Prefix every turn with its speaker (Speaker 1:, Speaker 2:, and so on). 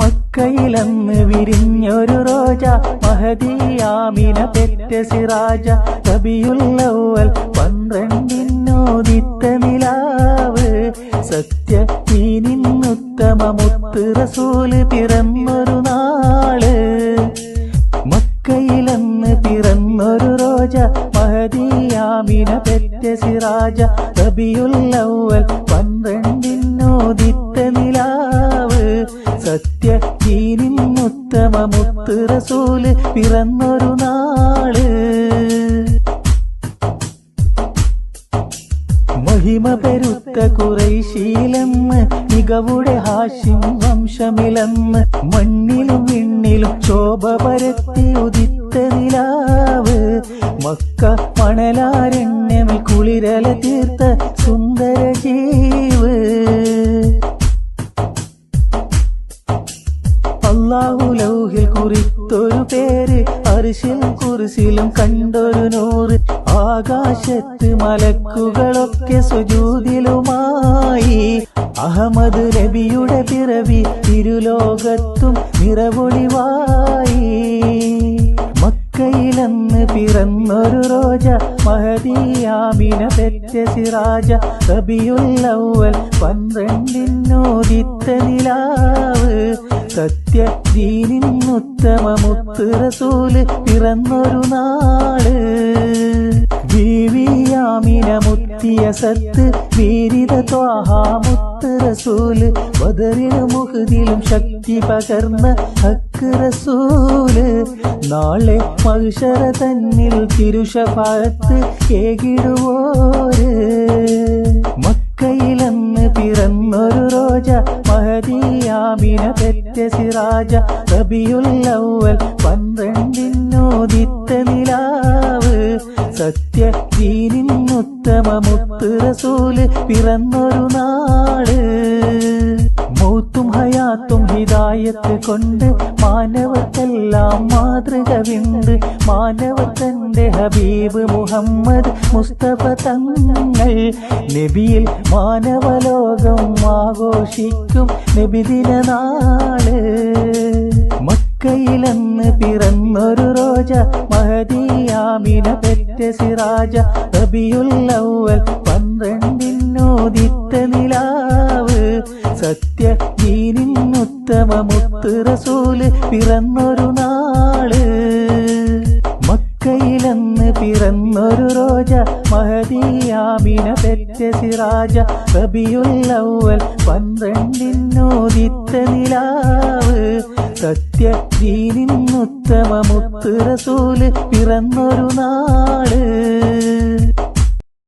Speaker 1: മക്കയിലന്ന് വിരിഞ്ഞൊരു റോജ മഹദിയാമിന പെറ്റ സിറാജ കബിയുള്ളവൽ പന്ത്രണ്ടിനോദിത്ത നിലാവ് സത്യ നീനിന്നുത്തമ മുത്ത് റസൂൽ പിറന്നൊരു നാൾ. മക്കയിലന്ന് പിറന്നൊരു റോജ മഹദിയാമിന പെറ്റ സിറാജ റബിയുല്ലവൽ റസൂൽ പിറന്നൊരു നാൾ. മഹിമ പെരുത്ത കുറൈശീലെന്ന് മികവുടെ ഹാഷ്യം വംശമിലെന്ന് മണ്ണിലും വിണ്ണിലും ശോഭ പരത്തി ഉദിത്ത നിലാവ്. മക്ക മണലാരണ്യമിൽ കുളിരല തീർത്ത കുറിത്തൊരു പേര് അരിശിൽ കുറിശിലും കണ്ടൊരു നൂറ്. ആകാശത്ത് മലക്കുകളൊക്കെ സുജൂതിലുമായി. അഹമ്മദ് നബിയുടെ പിറവി തിരുലോകത്തും നിറവൊളിവായി. മക്കയിലന്ന് പിറന്നൊരു റോജ മഹദിയാമിന പെറ്റ സിറാജ. റബിയുല്ലവൽ പന്ത്രണ്ടിനോദിത്ത നിലാവ്. സത്യ ദീനിന്നുത്തമ മുത്ത് റസൂൽ പിറന്നൊരു നാൾ ബീവിയാമിന മുത്തിയ സത്ത് വീരിത ത്വാഹാ മുത്ത് റസൂൽ ബദറിലും ശക്തി പകർന്ന ഹക്ക് റസൂൽ. നാളെ മഹിഷറ തന്നിൽ തിരുഷഭാഗത്ത് ഏകിടുവോര്. മക്കയിലെന്ന് പിറന്നൊരു റോജ മഹദിയാമിന പെറ്റ സിറാജ റബിയുല്ലവൽ പന്ത്രണ്ടിനോദിത്ത നിലാവ്. സത്യ ഉത്തമ മുത്ത് റസൂൽ പിറന്നൊരു മൗത്തും ഹയാത്തും ഹിതായത്ത് കൊണ്ട് മാനവത്തെല്ലാം മാതൃക വിണ്ട് മാനവർ തന്റെ ഹബീബ് മുഹമ്മദ് മുസ്തഫ തങ്ങൾ നബിയിൽ മാനവലോകം ആഘോഷിക്കും നബിദിന നാൾ. മക്കയിലെന്ന് പിറന്നൊരു റോജ മഹദിയാമിന പെറ്റ സിറാജ റബിയുല്ലവൽ പന്ത്രണ്ടിനോദിത്ത നിലാവ്. സത്യ ദീനിന്നുത്തമ മുത്ത് റസൂൽ പിറന്നൊരു നാൾ. മക്കയിലന്ന് പിറന്നൊരു റോജ മഹദിയാമിന പെറ്റ സിറാജ റബിയുല്ലവൽ പന്ത്രണ്ടിനോദിത്ത നിലാവ്. സത്യ ദീനിന്നുത്തമ മുത്ത് റസൂൽ പിറന്നൊരു നാൾ.